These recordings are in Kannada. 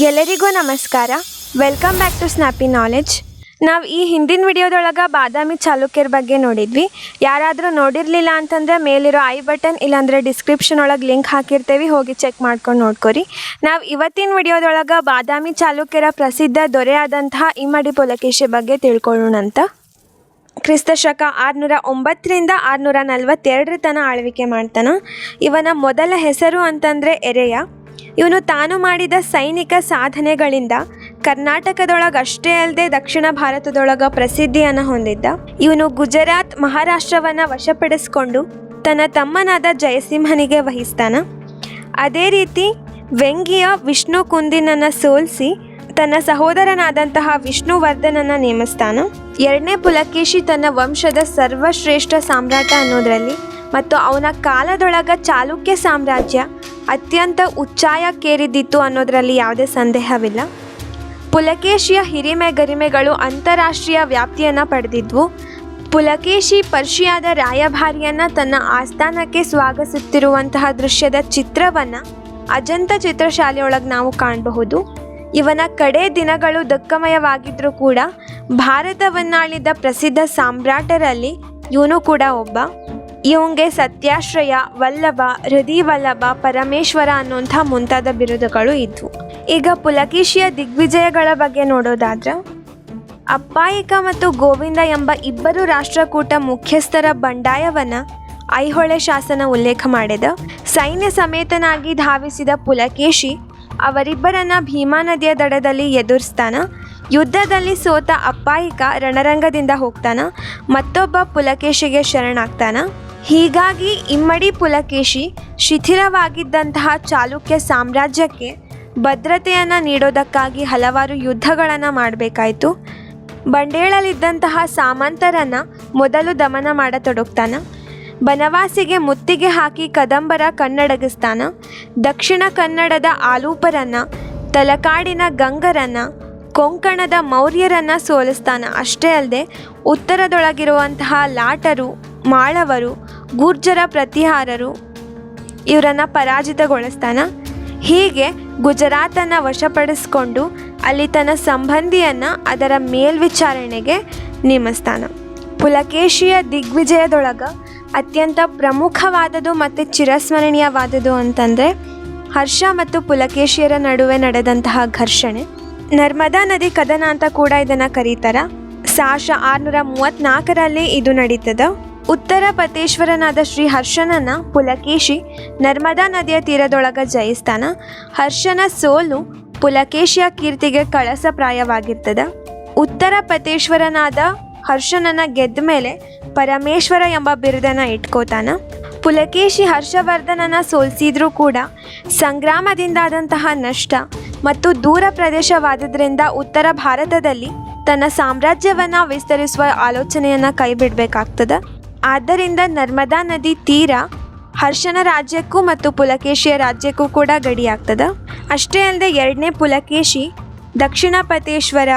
ಎಲ್ಲರಿಗೂ ನಮಸ್ಕಾರ. Welcome back to snappy knowledge ನಾವು ಈ ಹಿಂದಿನ ವಿಡಿಯೋದೊಳಗೆ ಬಾದಾಮಿ ಚಾಲುಕ್ಯರ ಬಗ್ಗೆ ನೋಡಿದ್ವಿ. ಯಾರಾದರೂ ನೋಡಿರಲಿಲ್ಲ ಅಂತಂದ್ರೆ ಮೇಲಿರೋ ಐ ಬಟನ್ ಇಲ್ಲಾಂದರೆ ಡಿಸ್ಕ್ರಿಪ್ಷನ್ ಒಳಗೆ ಲಿಂಕ್ ಹಾಕಿರ್ತೇವೆ, ಹೋಗಿ ಚೆಕ್ ಮಾಡ್ಕೊಂಡು ನೋಡ್ಕೊರಿ. ನಾವು ಇವತ್ತಿನ ವಿಡಿಯೋದೊಳಗೆ ಬಾದಾಮಿ ಚಾಲುಕ್ಯರ ಪ್ರಸಿದ್ಧ ದೊರೆಯಾದಂತಹ ಇಮ್ಮಡಿ ಪುಲಕೇಶಿ ಬಗ್ಗೆ ತಿಳ್ಕೊಳ್ಳೋಣಂತ ಕ್ರಿಸ್ತ ಶಕ ಆರುನೂರ ಒಂಬತ್ತರಿಂದ ಆರುನೂರ ನಲವತ್ತೆರಡರ ತನ ಆಳ್ವಿಕೆ ಮಾಡ್ತಾನೆ. ಇವನ ಮೊದಲ ಹೆಸರು ಅಂತಂದರೆ ಎರೆಯ. ಇವನು ತಾನು ಮಾಡಿದ ಸೈನಿಕ ಸಾಧನೆಗಳಿಂದ ಕರ್ನಾಟಕದೊಳಗೆ ಅಷ್ಟೇ ಅಲ್ಲದೆ ದಕ್ಷಿಣ ಭಾರತದೊಳಗ ಪ್ರಸಿದ್ಧಿಯನ್ನು ಹೊಂದಿದ್ದ. ಇವನು ಗುಜರಾತ್ ಮಹಾರಾಷ್ಟ್ರವನ್ನು ವಶಪಡಿಸಿಕೊಂಡು ತನ್ನ ತಮ್ಮನಾದ ಜಯಸಿಂಹನಿಗೆ ವಹಿಸ್ತಾನ. ಅದೇ ರೀತಿ ವೆಂಗಿಯ ವಿಷ್ಣು ಕುಂದಿನನ್ನು ಸೋಲಿಸಿ ತನ್ನ ಸಹೋದರನಾದಂತಹ ವಿಷ್ಣುವರ್ಧನನ ನೇಮಿಸ್ತಾನ. ಎರಡನೇ ಪುಲಕೇಶಿ ತನ್ನ ವಂಶದ ಸರ್ವಶ್ರೇಷ್ಠ ಸಾಮ್ರಾಟ ಅನ್ನೋದರಲ್ಲಿ ಮತ್ತು ಅವನ ಕಾಲದೊಳಗ ಚಾಲುಕ್ಯ ಸಾಮ್ರಾಜ್ಯ ಅತ್ಯಂತ ಉಚ್ಚಾಯಕ್ಕೇರಿದ್ದಿತ್ತು ಅನ್ನೋದರಲ್ಲಿ ಯಾವುದೇ ಸಂದೇಹವಿಲ್ಲ. ಪುಲಕೇಶಿಯ ಹಿರಿಮೆ ಗರಿಮೆಗಳು ಅಂತಾರಾಷ್ಟ್ರೀಯ ವ್ಯಾಪ್ತಿಯನ್ನು ಪಡೆದಿದ್ವು. ಪುಲಕೇಶಿ ಪರ್ಷಿಯಾದ ರಾಯಭಾರಿಯನ್ನು ತನ್ನ ಆಸ್ಥಾನಕ್ಕೆ ಸ್ವಾಗತಿಸುತ್ತಿರುವಂತಹ ದೃಶ್ಯದ ಚಿತ್ರವನ್ನು ಅಜಂತ ಚಿತ್ರಶಾಲೆಯೊಳಗೆ ನಾವು ಕಾಣಬಹುದು. ಇವನ ಕಡೆ ದಿನಗಳು ದುಃಖಮಯವಾಗಿದ್ದರೂ ಕೂಡ ಭಾರತವನ್ನಾಳಿದ ಪ್ರಸಿದ್ಧ ಸಾಮ್ರಾಟರಲ್ಲಿ ಇವನು ಕೂಡ ಒಬ್ಬ. ಇವಂಗೆ ಸತ್ಯಾಶ್ರಯ, ವಲ್ಲಭ, ಹೃದಯವಲ್ಲಭ, ಪರಮೇಶ್ವರ ಅನ್ನುವಂಥ ಮುಂತಾದ ಬಿರುದುಗಳು ಇದ್ವು. ಈಗ ಪುಲಕೇಶಿಯ ದಿಗ್ವಿಜಯಗಳ ಬಗ್ಗೆ ನೋಡೋದಾದ್ರೆ, ಅಪ್ಪಾಯಿಕ ಮತ್ತು ಗೋವಿಂದ ಎಂಬ ಇಬ್ಬರು ರಾಷ್ಟ್ರಕೂಟ ಮುಖ್ಯಸ್ಥರ ಬಂಡಾಯವನ್ನು ಐಹೊಳೆ ಶಾಸನ ಉಲ್ಲೇಖ ಮಾಡಿದ, ಸೈನ್ಯ ಸಮೇತನಾಗಿ ಧಾವಿಸಿದ ಪುಲಕೇಶಿ ಅವರಿಬ್ಬರನ್ನ ಭೀಮಾ ನದಿಯ ದಡದಲ್ಲಿ ಎದುರಿಸ್ತಾನ, ಯುದ್ಧದಲ್ಲಿ ಸೋತ ಅಪ್ಪಾಯಿಕ ರಣರಂಗದಿಂದ ಹೋಗ್ತಾನ, ಮತ್ತೊಬ್ಬ ಪುಲಕೇಶಿಗೆ ಶರಣಾಗ್ತಾನ ಹೀಗಾಗಿ ಇಮ್ಮಡಿ ಪುಲಕೇಶಿ ಶಿಥಿಲವಾಗಿದ್ದಂತಹ ಚಾಲುಕ್ಯ ಸಾಮ್ರಾಜ್ಯಕ್ಕೆ ಭದ್ರತೆಯನ್ನು ನೀಡೋದಕ್ಕಾಗಿ ಹಲವಾರು ಯುದ್ಧಗಳನ್ನು ಮಾಡಬೇಕಾಯಿತು. ಬಂಡೇಳಲ್ಲಿದ್ದಂತಹ ಸಾಮಂತರನ್ನು ಮೊದಲು ದಮನ ಮಾಡತೊಡಗ್ತಾನೆ. ಬನವಾಸಿಗೆ ಮುತ್ತಿಗೆ ಹಾಕಿ ಕದಂಬರ ಕನ್ನಡಗಿಸ್ತಾನ. ದಕ್ಷಿಣ ಕನ್ನಡದ ಆಲೂಪರನ್ನ, ತಲಕಾಡಿನ ಗಂಗರನ್ನ, ಕೊಂಕಣದ ಮೌರ್ಯರನ್ನ ಸೋಲಿಸ್ತಾನ. ಅಷ್ಟೇ ಅಲ್ಲದೆ ಉತ್ತರದೊಳಗಿರುವಂತಹ ಲಾಟರು, ಮಾಳವರು ಗುರ್ಜರ ಪ್ರತಿಹಾರರು ಇವರನ್ನು ಪರಾಜಿತಗೊಳಿಸ್ತಾನ? ಹೀಗೆ ಗುಜರಾತನ್ನು ವಶಪಡಿಸ್ಕೊಂಡು ಅಲ್ಲಿ ತನ್ನ ಸಂಬಂಧಿಯನ್ನು ಅದರ ಮೇಲ್ವಿಚಾರಣೆಗೆ ನೇಮಿಸ್ತಾನ. ಪುಲಕೇಶಿಯ ದಿಗ್ವಿಜಯದೊಳಗೆ ಅತ್ಯಂತ ಪ್ರಮುಖವಾದದ್ದು ಮತ್ತು ಚಿರಸ್ಮರಣೀಯವಾದದ್ದು ಅಂತಂದರೆ ಹರ್ಷ ಮತ್ತು ಪುಲಕೇಶಿಯರ ನಡುವೆ ನಡೆದಂತಹ ಘರ್ಷಣೆ. ನರ್ಮದಾ ನದಿ ಕದನ ಅಂತ ಕೂಡ ಇದನ್ನು ಕರೀತಾರ. ಸಾಶ ಆರುನೂರ ಮೂವತ್ತ್ನಾಲ್ಕರಲ್ಲಿ ಇದು ನಡೀತದ. ಉತ್ತರ ಪತೇಶ್ವರನಾದ ಶ್ರೀ ಹರ್ಷನನ್ನ ಪುಲಕೇಶಿ ನರ್ಮದಾ ನದಿಯ ತೀರದೊಳಗ ಜಯಿಸ್ತಾನ ಹರ್ಷನ ಸೋಲು ಪುಲಕೇಶಿಯ ಕೀರ್ತಿಗೆ ಕಳಸ ಕಳಸಪ್ರಾಯವಾಗಿರ್ತದ. ಉತ್ತರ ಪತೇಶ್ವರನಾದ ಹರ್ಷನನ್ನ ಗೆದ್ದ ಮೇಲೆ ಪರಮೇಶ್ವರ ಎಂಬ ಬಿರುದನ ಇಟ್ಕೋತಾನ. ಪುಲಕೇಶಿ ಹರ್ಷವರ್ಧನನ ಸೋಲಿಸಿದ್ರೂ ಕೂಡ ಸಂಗ್ರಾಮದಿಂದಾದಂತಹ ನಷ್ಟ ಮತ್ತು ದೂರ ಪ್ರದೇಶವಾದದ್ರಿಂದ ಉತ್ತರ ಭಾರತದಲ್ಲಿ ತನ್ನ ಸಾಮ್ರಾಜ್ಯವನ್ನು ವಿಸ್ತರಿಸುವ ಆಲೋಚನೆಯನ್ನು ಕೈಬಿಡಬೇಕಾಗ್ತದೆ. ಆದ್ದರಿಂದ ನರ್ಮದಾ ನದಿ ತೀರ ಹರ್ಷನ ರಾಜ್ಯಕ್ಕೂ ಮತ್ತು ಪುಲಕೇಶಿಯ ರಾಜ್ಯಕ್ಕೂ ಕೂಡ ಗಡಿಯಾಗ್ತದೆ. ಅಷ್ಟೇ ಅಲ್ಲದೆ ಎರಡನೇ ಪುಲಕೇಶಿ ದಕ್ಷಿಣ ಪತೇಶ್ವರ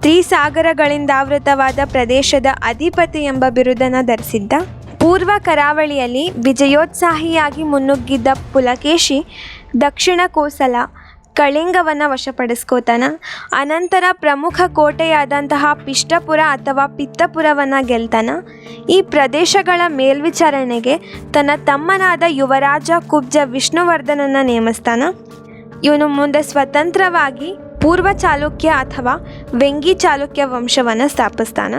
ತ್ರಿಸಾಗರಗಳಿಂದಾವೃತವಾದ ಪ್ರದೇಶದ ಅಧಿಪತಿ ಎಂಬ ಬಿರುದನ್ನು ಧರಿಸಿದ್ದ. ಪೂರ್ವ ಕರಾವಳಿಯಲ್ಲಿ ವಿಜಯೋತ್ಸಾಹಿಯಾಗಿ ಮುನ್ನುಗ್ಗಿದ್ದ ಪುಲಕೇಶಿ ದಕ್ಷಿಣ ಕೋಸಲ ಕಳಿಂಗವನ್ನು ವಶಪಡಿಸ್ಕೋತಾನ. ಅನಂತರ ಪ್ರಮುಖ ಕೋಟೆಯಾದಂತಹ ಪಿಷ್ಟಪುರ ಅಥವಾ ಪಿತ್ತಪುರವನ್ನು ಗೆಲ್ತಾನ. ಈ ಪ್ರದೇಶಗಳ ಮೇಲ್ವಿಚಾರಣೆಗೆ ತನ್ನ ತಮ್ಮನಾದ ಯುವರಾಜ ಕುಬ್ಜ ವಿಷ್ಣುವರ್ಧನನ್ನು ನೇಮಿಸ್ತಾನ. ಇವನು ಮುಂದೆ ಸ್ವತಂತ್ರವಾಗಿ ಪೂರ್ವ ಚಾಲುಕ್ಯ ಅಥವಾ ವೆಂಗಿ ಚಾಲುಕ್ಯ ವಂಶವನ್ನು ಸ್ಥಾಪಿಸ್ತಾನ.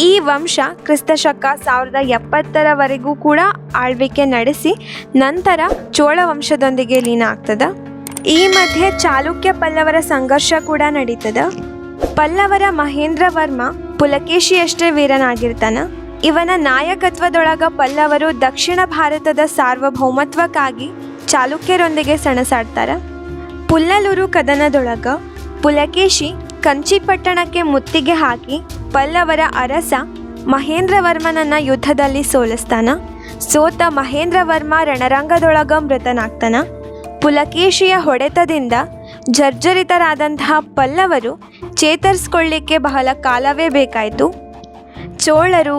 ಈ ವಂಶ ಕ್ರಿಸ್ತಶಕ ಸಾವಿರದ ಎಪ್ಪತ್ತರವರೆಗೂ ಕೂಡ ಆಳ್ವಿಕೆ ನಡೆಸಿ ನಂತರ ಚೋಳ ವಂಶದೊಂದಿಗೆ ಲೀನ ಆಗ್ತದ. ಈ ಮಧ್ಯೆ ಚಾಲುಕ್ಯ ಪಲ್ಲವರ ಸಂಘರ್ಷ ಕೂಡ ನಡೀತದ. ಪಲ್ಲವರ ಮಹೇಂದ್ರ ವರ್ಮ ಪುಲಕೇಶಿಯಷ್ಟೇ ವೀರನಾಗಿರ್ತಾನ. ಇವನ ನಾಯಕತ್ವದೊಳಗ ಪಲ್ಲವರು ದಕ್ಷಿಣ ಭಾರತದ ಸಾರ್ವಭೌಮತ್ವಕ್ಕಾಗಿ ಚಾಲುಕ್ಯರೊಂದಿಗೆ ಸೆಣಸಾಡ್ತಾರ. ಪುಲ್ಲಲೂರು ಕದನದೊಳಗ ಪುಲಕೇಶಿ ಕಂಚಿಪಟ್ಟಣಕ್ಕೆ ಮುತ್ತಿಗೆ ಹಾಕಿ ಪಲ್ಲವರ ಅರಸ ಮಹೇಂದ್ರವರ್ಮನನ್ನ ಯುದ್ಧದಲ್ಲಿ ಸೋಲಿಸ್ತಾನ. ಸೋತ ಮಹೇಂದ್ರವರ್ಮ ರಣರಂಗದೊಳಗ ಮೃತನಾಗ್ತಾನ. ಪುಲಕೇಶಿಯ ಹೊಡೆತದಿಂದ ಜರ್ಜರಿತರಾದಂತಹ ಪಲ್ಲವರು ಚೇತರಿಸ್ಕೊಳ್ಳಿಕ್ಕೆ ಬಹಳ ಕಾಲವೇ ಬೇಕಾಯಿತು. ಚೋಳರು,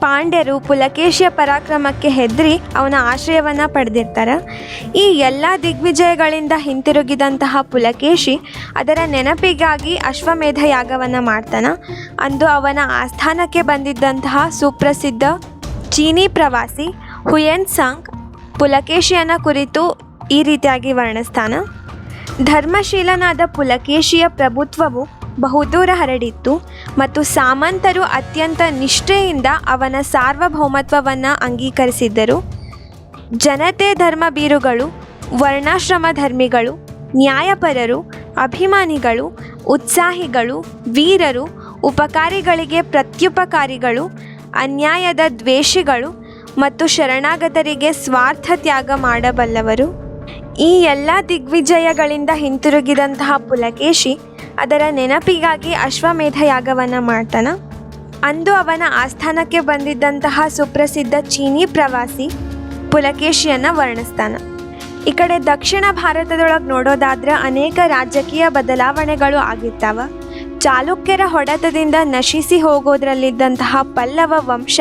ಪಾಂಡ್ಯರು ಪುಲಕೇಶಿಯ ಪರಾಕ್ರಮಕ್ಕೆ ಹೆದರಿ ಅವನ ಆಶ್ರಯವನ್ನು ಪಡೆದಿರ್ತಾರೆ. ಈ ಎಲ್ಲ ದಿಗ್ವಿಜಯಗಳಿಂದ ಹಿಂತಿರುಗಿದಂತಹ ಪುಲಕೇಶಿ ಅದರ ನೆನಪಿಗಾಗಿ ಅಶ್ವಮೇಧ ಯಾಗವನ್ನು ಮಾಡ್ತಾನೆ. ಅಂದು ಅವನ ಆಸ್ಥಾನಕ್ಕೆ ಬಂದಿದ್ದಂತಹ ಸುಪ್ರಸಿದ್ಧ ಚೀನಿ ಪ್ರವಾಸಿ ಹುಯೆನ್ ಸಾಂಗ್ ಪುಲಕೇಶಿಯನ ಕುರಿತು ಈ ರೀತಿಯಾಗಿ ವರ್ಣಸ್ಥಾನ ಧರ್ಮಶೀಲನಾದ ಪುಲಕೇಶಿಯ ಪ್ರಭುತ್ವವು ಬಹುದೂರ ಹರಡಿತ್ತು ಮತ್ತು ಸಾಮಂತರು ಅತ್ಯಂತ ನಿಷ್ಠೆಯಿಂದ ಅವನ ಸಾರ್ವಭೌಮತ್ವವನ್ನು ಅಂಗೀಕರಿಸಿದ್ದರು. ಜನತೆ ಧರ್ಮ ಬೀರುಗಳು ವರ್ಣಾಶ್ರಮ ಧರ್ಮಿಗಳು, ನ್ಯಾಯಪರರು, ಅಭಿಮಾನಿಗಳು, ಉತ್ಸಾಹಿಗಳು, ವೀರರು, ಉಪಕಾರಿಗಳಿಗೆ ಪ್ರತ್ಯುಪಕಾರಿಗಳು, ಅನ್ಯಾಯದ ದ್ವೇಷಿಗಳು ಮತ್ತು ಶರಣಾಗತರಿಗೆ ಸ್ವಾರ್ಥ ತ್ಯಾಗ ಮಾಡಬಲ್ಲವರು. ಈ ಎಲ್ಲ ದಿಗ್ವಿಜಯಗಳಿಂದ ಹಿಂತಿರುಗಿದಂತಹ ಪುಲಕೇಶಿ ಅದರ ನೆನಪಿಗಾಗಿ ಅಶ್ವಮೇಧ ಯಾಗವನ್ನು ಮಾಡ್ತಾನ. ಅಂದು ಅವನ ಆಸ್ಥಾನಕ್ಕೆ ಬಂದಿದ್ದಂತಹ ಸುಪ್ರಸಿದ್ಧ ಚೀನಿ ಪ್ರವಾಸಿ ಪುಲಕೇಶಿಯನ್ನು ವರ್ಣಿಸ್ತಾನೆ. ಈ ಕಡೆ ದಕ್ಷಿಣ ಭಾರತದೊಳಗೆ ನೋಡೋದಾದ್ರೆ ಅನೇಕ ರಾಜಕೀಯ ಬದಲಾವಣೆಗಳು ಆಗಿರ್ತಾವ. ಚಾಲುಕ್ಯರ ಹೊಡೆತದಿಂದ ನಶಿಸಿ ಹೋಗೋದ್ರಲ್ಲಿದ್ದಂತಹ ಪಲ್ಲವ ವಂಶ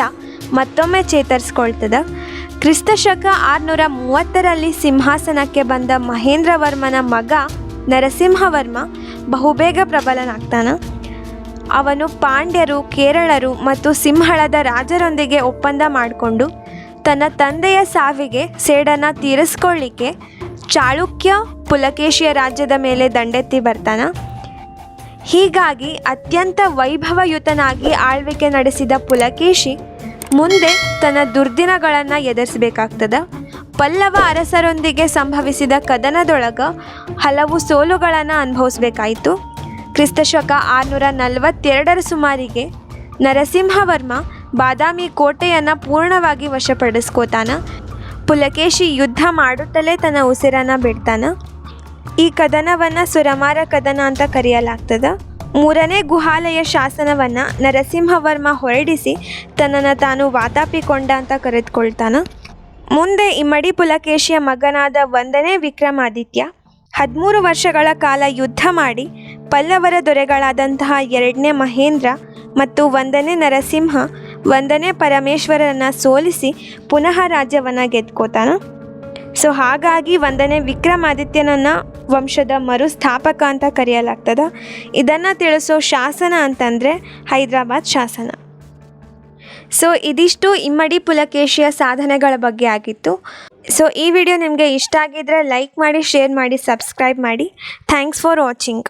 ಮತ್ತೊಮ್ಮೆ ಚೇತರಿಸ್ಕೊಳ್ತದ. ಕ್ರಿಸ್ತಶಕ ಆರುನೂರ ಮೂವತ್ತರಲ್ಲಿ ಸಿಂಹಾಸನಕ್ಕೆ ಬಂದ ಮಹೇಂದ್ರವರ್ಮನ ಮಗ ನರಸಿಂಹವರ್ಮ ಬಹುಬೇಗ ಪ್ರಬಲನಾಗ್ತಾನ. ಅವನು ಪಾಂಡ್ಯರು, ಕೇರಳರು ಮತ್ತು ಸಿಂಹಳದ ರಾಜರೊಂದಿಗೆ ಒಪ್ಪಂದ ಮಾಡಿಕೊಂಡು ತನ್ನ ತಂದೆಯ ಸಾವಿಗೆ ಸೇಡನ್ನು ತೀರಿಸ್ಕೊಳ್ಳಿಕ್ಕೆ ಚಾಳುಕ್ಯ ಪುಲಕೇಶಿಯ ರಾಜ್ಯದ ಮೇಲೆ ದಂಡೆತ್ತಿ ಬರ್ತಾನ. ಹೀಗಾಗಿ ಅತ್ಯಂತ ವೈಭವಯುತನಾಗಿ ಆಳ್ವಿಕೆ ನಡೆಸಿದ ಪುಲಕೇಶಿ ಮುಂದೆ ತನ್ನ ದುರ್ದಿನಗಳನ್ನು ಎದುರಿಸಬೇಕಾಗ್ತದ? ಪಲ್ಲವ ಅರಸರೊಂದಿಗೆ ಸಂಭವಿಸಿದ ಕದನದೊಳಗ ಹಲವು ಸೋಲುಗಳನ್ನು ಅನುಭವಿಸಬೇಕಾಯಿತು. ಕ್ರಿಸ್ತಶಕ ಆರುನೂರ ನಲವತ್ತೆರಡರ ಸುಮಾರಿಗೆ ನರಸಿಂಹವರ್ಮ ಬಾದಾಮಿ ಕೋಟೆಯನ್ನು ಪೂರ್ಣವಾಗಿ ವಶಪಡಿಸ್ಕೋತಾನ. ಪುಲಕೇಶಿ ಯುದ್ಧ ಮಾಡುತ್ತಲೇ ತನ್ನ ಉಸಿರನ್ನು ಬಿಡ್ತಾನೆ. ಈ ಕದನವನ್ನು ಸುರಮಾರ ಕದನ ಅಂತ ಕರೆಯಲಾಗ್ತದ. ಮೂರನೇ ಗುಹಾಲಯ ಶಾಸನವನ್ನು ನರಸಿಂಹವರ್ಮ ಹೊರಡಿಸಿ ತನ್ನನ್ನು ತಾನು ವಾತಾಪಿಕೊಂಡ ಅಂತ ಕರೆದುಕೊಳ್ತಾನೆ. ಮುಂದೆ ಇಮ್ಮಡಿ ಪುಲಕೇಶಿಯ ಮಗನಾದ ಒಂದನೇ ವಿಕ್ರಮಾದಿತ್ಯ ಹದಿಮೂರು ವರ್ಷಗಳ ಕಾಲ ಯುದ್ಧ ಮಾಡಿ ಪಲ್ಲವರ ದೊರೆಗಳಾದಂತಹ ಎರಡನೇ ಮಹೇಂದ್ರ ಮತ್ತು ಒಂದನೇ ನರಸಿಂಹ ಒಂದನೇ ಪರಮೇಶ್ವರನ ಸೋಲಿಸಿ ಪುನಃ ರಾಜ್ಯವನ್ನು ಗೆದ್ಕೋತಾನ. ಸೊ ಹಾಗಾಗಿ ಒಂದನೇ ವಿಕ್ರಮಾದಿತ್ಯನನ್ನ ವಂಶದ ಮರುಸ್ಥಾಪಕ ಅಂತ ಕರೆಯಲಾಗ್ತದ. ಇದನ್ನು ತಿಳಿಸೋ ಶಾಸನ ಅಂತಂದರೆ ಹೈದರಾಬಾದ್ ಶಾಸನ. ಸೊ ಇದಿಷ್ಟು ಇಮ್ಮಡಿ ಪುಲಕೇಶಿಯ ಸಾಧನೆಗಳ ಬಗ್ಗೆ ಆಗಿತ್ತು. ಸೊ ಈ ವಿಡಿಯೋ ನಿಮಗೆ ಇಷ್ಟ ಆಗಿದ್ರೆ ಲೈಕ್ ಮಾಡಿ, ಶೇರ್ ಮಾಡಿ, ಸಬ್ಸ್ಕ್ರೈಬ್ ಮಾಡಿ. Thanks for watching